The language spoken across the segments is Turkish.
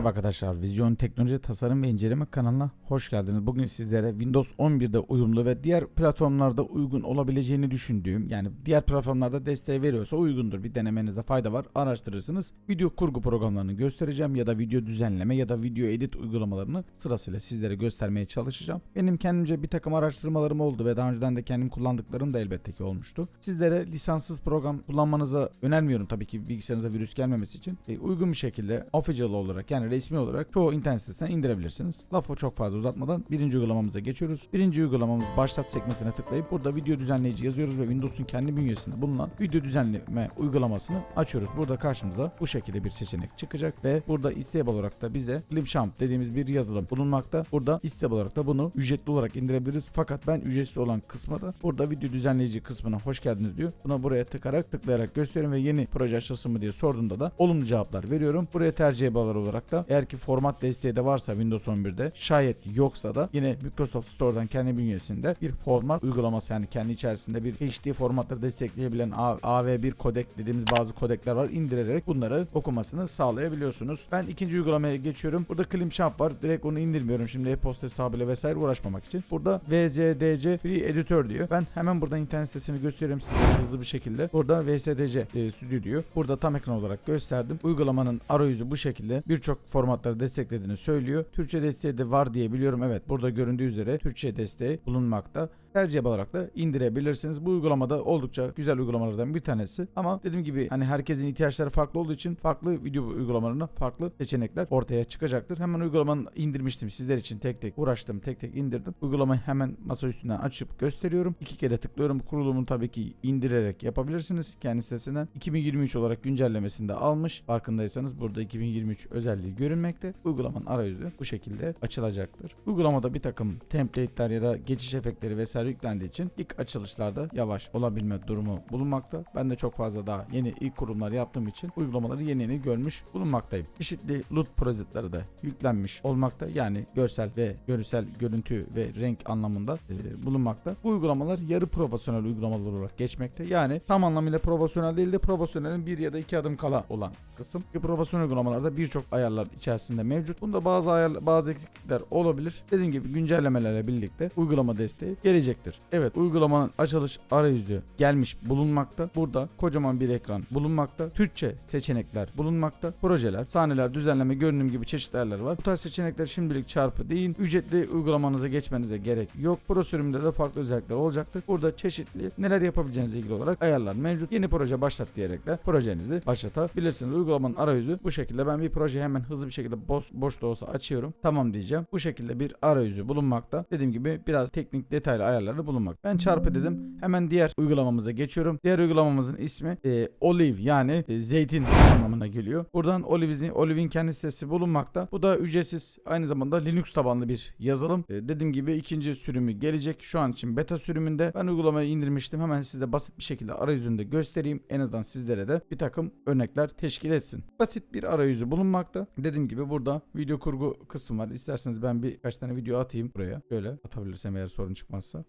Merhaba arkadaşlar, Vizyon Teknoloji Tasarım ve İnceleme kanalına hoş geldiniz. Bugün sizlere Windows 11'de uyumlu ve diğer platformlarda uygun olabileceğini düşündüğüm, yani diğer platformlarda desteği veriyorsa uygundur. Bir denemenizde fayda var, araştırırsınız. Video kurgu programlarını göstereceğim ya da video düzenleme ya da video edit uygulamalarını sırasıyla sizlere göstermeye çalışacağım. Benim kendimce bir takım araştırmalarım oldu ve daha önceden de kendim kullandıklarım da elbette ki olmuştu. Sizlere lisanssız program kullanmanızı önermiyorum tabii ki bilgisayarınıza virüs gelmemesi için. E, uygun bir şekilde official olarak yani resmi olarak çoğu internet sitesinden indirebilirsiniz. Lafı çok fazla uzatmadan birinci uygulamamıza geçiyoruz. Birinci uygulamamız başlat sekmesine tıklayıp burada video düzenleyici yazıyoruz ve Windows'un kendi bünyesinde bulunan video düzenleme uygulamasını açıyoruz. Burada karşımıza bu şekilde bir seçenek çıkacak ve burada isteyable olarak da bize Clipchamp dediğimiz bir yazılım bulunmakta. Burada isteyable olarak da bunu ücretli olarak indirebiliriz. Fakat ben ücretsiz olan kısma da burada video düzenleyici kısmına hoş geldiniz diyor. Buna buraya tıkarak tıklayarak gösteriyorum ve yeni proje açılsın mı diye sorduğunda da olumlu cevaplar veriyorum. Buraya tercih bağlar olarak da eğer ki format desteği de varsa Windows 11'de şayet yoksa da yine Microsoft Store'dan kendi bünyesinde bir format uygulaması yani kendi içerisinde bir HD formatları destekleyebilen A- AV1 kodek dediğimiz bazı kodekler var. indirerek bunları okumasını sağlayabiliyorsunuz. Ben ikinci uygulamaya geçiyorum. Burada Clipchamp var. Direkt onu indirmiyorum. Şimdi e-posta hesabıyla vesaire uğraşmamak için. Burada VCDC Free Editor diyor. Ben hemen buradan internet sitesini gösteriyorum size hızlı bir şekilde. Burada VSDC e, Studio diyor. Burada tam ekran olarak gösterdim. Uygulamanın arayüzü bu şekilde. Birçok formatları desteklediğini söylüyor. Türkçe desteği de var diye biliyorum. Evet burada göründüğü üzere Türkçe desteği bulunmakta tercih olarak da indirebilirsiniz. Bu uygulamada oldukça güzel uygulamalardan bir tanesi. Ama dediğim gibi hani herkesin ihtiyaçları farklı olduğu için farklı video uygulamalarına farklı seçenekler ortaya çıkacaktır. Hemen uygulamanı indirmiştim sizler için tek tek uğraştım tek tek indirdim. Uygulamayı hemen masa üstünden açıp gösteriyorum. İki kere tıklıyorum. Kurulumunu tabii ki indirerek yapabilirsiniz kendi sitesinden. 2023 olarak güncellemesinde almış. Farkındaysanız burada 2023 özelliği görünmekte. Uygulamanın arayüzü bu şekilde açılacaktır. Uygulamada bir takım template'ler ya da geçiş efektleri vesaire yüklendiği için ilk açılışlarda yavaş olabilme durumu bulunmakta. Ben de çok fazla daha yeni ilk kurumlar yaptığım için uygulamaları yeni yeni görmüş bulunmaktayım. Çeşitli loot presetleri de yüklenmiş olmakta. Yani görsel ve görsel görüntü ve renk anlamında e, bulunmakta. Bu uygulamalar yarı profesyonel uygulamalar olarak geçmekte. Yani tam anlamıyla profesyonel değil de profesyonelin bir ya da iki adım kala olan kısım. Ki profesyonel uygulamalarda birçok ayarlar içerisinde mevcut. Bunda bazı ayar, bazı eksiklikler olabilir. Dediğim gibi güncellemelerle birlikte uygulama desteği gelecektir. Evet uygulamanın açılış arayüzü gelmiş bulunmakta. Burada kocaman bir ekran bulunmakta. Türkçe seçenekler bulunmakta. Projeler, sahneler, düzenleme, görünüm gibi çeşitli ayarlar var. Bu tarz seçenekler şimdilik çarpı değil. Ücretli uygulamanıza geçmenize gerek yok. Pro sürümünde de farklı özellikler olacaktır. Burada çeşitli neler yapabileceğinizle ilgili olarak ayarlar mevcut. Yeni proje başlat diyerek de projenizi başlatabilirsiniz. Uygulamanın arayüzü bu şekilde. Ben bir projeyi hemen hızlı bir şekilde boş, boş da olsa açıyorum. Tamam diyeceğim. Bu şekilde bir arayüzü bulunmakta. Dediğim gibi biraz teknik detaylı ayarları bulunmak. Ben çarpı dedim. Hemen diğer uygulamamıza geçiyorum. Diğer uygulamamızın ismi e, Olive yani e, zeytin anlamına geliyor. Buradan Olive'in Olive'in kendi sitesi bulunmakta. Bu da ücretsiz aynı zamanda Linux tabanlı bir yazılım. E, dediğim gibi ikinci sürümü gelecek. Şu an için beta sürümünde. Ben uygulamayı indirmiştim. Hemen size basit bir şekilde arayüzünde göstereyim. En azından sizlere de bir takım örnekler teşkil etsin. Basit bir arayüzü bulunmakta. Dediğim gibi burada video kurgu kısmı var. İsterseniz ben birkaç tane video atayım buraya. Şöyle atabilirsem eğer sorun çıkmazsa.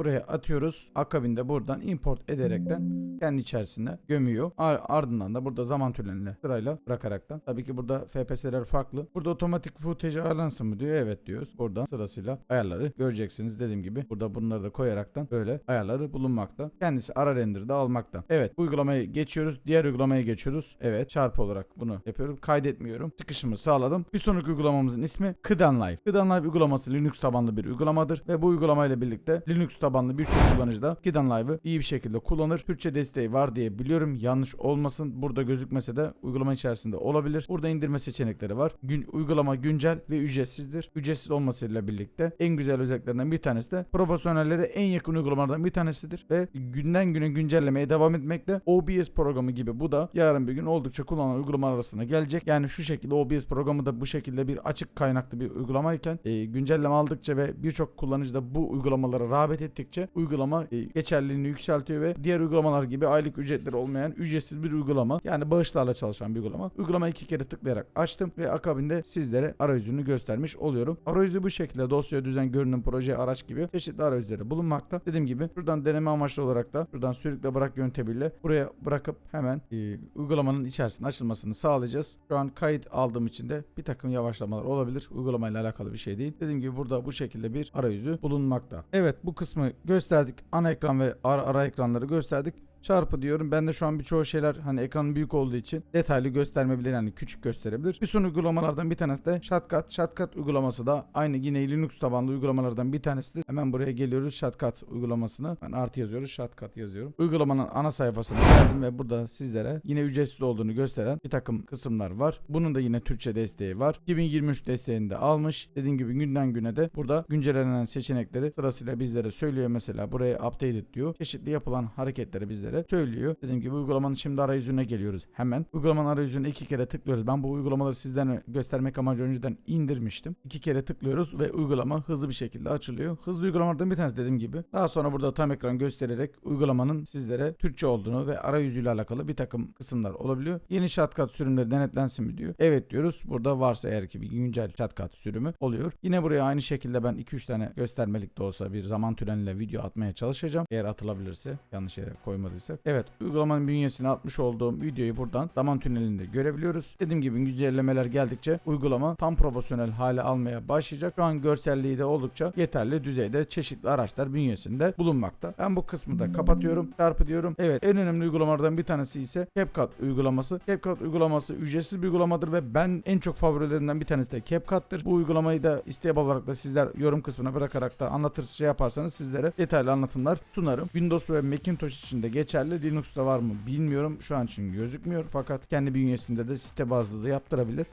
Buraya atıyoruz. Akabinde buradan import ederekten kendi içerisinde gömüyor. Ar- ardından da burada zaman türleriyle sırayla bırakaraktan. Tabii ki burada FPS'ler farklı. Burada otomatik footage ayarlansın mı diyor. Evet diyoruz. Buradan sırasıyla ayarları göreceksiniz. Dediğim gibi burada bunları da koyaraktan böyle ayarları bulunmakta. Kendisi ara render'da almakta. Evet bu uygulamayı geçiyoruz. Diğer uygulamaya geçiyoruz. Evet çarpı olarak bunu yapıyorum. Kaydetmiyorum. Çıkışımı sağladım. Bir sonraki uygulamamızın ismi Kıdan Live. Kıdan Live uygulaması Linux tabanlı bir uygulamadır ve bu uygulamayla birlikte Linux tabanlı birçok kullanıcı da Kıdan Live'ı iyi bir şekilde kullanır. Türkçe desteği var diye biliyorum. Yanlış olmasın. Burada gözükmese de uygulama içerisinde olabilir. Burada indirme seçenekleri var. Gün, uygulama güncel ve ücretsizdir. Ücretsiz olmasıyla birlikte en güzel özelliklerinden bir tanesi de profesyonellere en yakın uygulamalardan bir tanesidir ve günden güne güncellemeye devam etmekte. OBS programı gibi bu da yarın bir gün oldukça kullanılan uygulamalar arasına gelecek. Yani şu şekilde OBS programı da bu şekilde bir açık kaynaklı bir uygulamayken e, güncelleme aldıkça ve birçok kullanıcı da bu uygulamalara rağbet ettikçe uygulama e, geçerliliğini yükseltiyor ve diğer uygulamalar gibi aylık ücretleri olmayan ücretsiz bir uygulama. Yani bağışlarla çalışan bir uygulama. Uygulamayı iki kere tıklayarak açtım ve akabinde sizlere arayüzünü göstermiş oluyorum. Arayüzü bu şekilde dosya, düzen, görünüm, proje, araç gibi çeşitli arayüzleri bulunmakta. Dediğim gibi buradan deneme amaçlı olarak da buradan sürükle bırak yöntemiyle buraya bırakıp hemen e, uygulamanın içerisinde açılmasını sağlayacağız. Şu an kayıt aldığım için de bir takım yavaşlamalar olabilir. Uygulamayla alakalı bir şey değil. Dediğim gibi burada bu şekilde bir arayüzü bulunmakta. Evet bu kısmı gösterdik. Ana ekran ve ara, ara ekranları gösterdik çarpı diyorum. Ben de şu an birçoğu şeyler hani ekranın büyük olduğu için detaylı göstermeyebilir yani küçük gösterebilir. Bir son uygulamalardan bir tanesi de Shotcut. Shotcut uygulaması da aynı yine Linux tabanlı uygulamalardan bir tanesidir. Hemen buraya geliyoruz Shotcut uygulamasını. Ben artı yazıyoruz Shotcut yazıyorum. Uygulamanın ana sayfasına geldim ve burada sizlere yine ücretsiz olduğunu gösteren bir takım kısımlar var. Bunun da yine Türkçe desteği var. 2023 desteğini de almış. Dediğim gibi günden güne de burada güncellenen seçenekleri sırasıyla bizlere söylüyor. Mesela buraya updated diyor. Çeşitli yapılan hareketleri bizlere söylüyor. Dediğim gibi uygulamanın şimdi arayüzüne geliyoruz hemen. Uygulamanın arayüzüne iki kere tıklıyoruz. Ben bu uygulamaları sizden göstermek amacı önceden indirmiştim. İki kere tıklıyoruz ve uygulama hızlı bir şekilde açılıyor. Hızlı uygulamalardan bir tanesi dediğim gibi. Daha sonra burada tam ekran göstererek uygulamanın sizlere Türkçe olduğunu ve arayüzüyle alakalı bir takım kısımlar olabiliyor. Yeni shortcut sürümleri denetlensin mi diyor. Evet diyoruz. Burada varsa eğer ki bir güncel shortcut sürümü oluyor. Yine buraya aynı şekilde ben 2-3 tane göstermelik de olsa bir zaman tüneliyle video atmaya çalışacağım. Eğer atılabilirse yanlış yere koymadıysak. Evet uygulamanın bünyesine atmış olduğum videoyu buradan zaman tünelinde görebiliyoruz. Dediğim gibi güncellemeler geldikçe uygulama tam profesyonel hale almaya başlayacak. Şu an görselliği de oldukça yeterli düzeyde çeşitli araçlar bünyesinde bulunmakta. Ben bu kısmı da kapatıyorum. Çarpı diyorum. Evet en önemli uygulamalardan bir tanesi ise CapCut uygulaması. CapCut uygulaması ücretsiz bir uygulamadır ve ben en çok favorilerimden bir tanesi de CapCut'tır. Bu uygulamayı da isteyap olarak da sizler yorum kısmına bırakarak da anlatır şey yaparsanız sizlere detaylı anlatımlar sunarım. Windows ve Macintosh için de geçerli. Linux'ta var mı bilmiyorum. Şu an için gözükmüyor fakat kendi bünyesinde de site bazlı da yaptırabilir.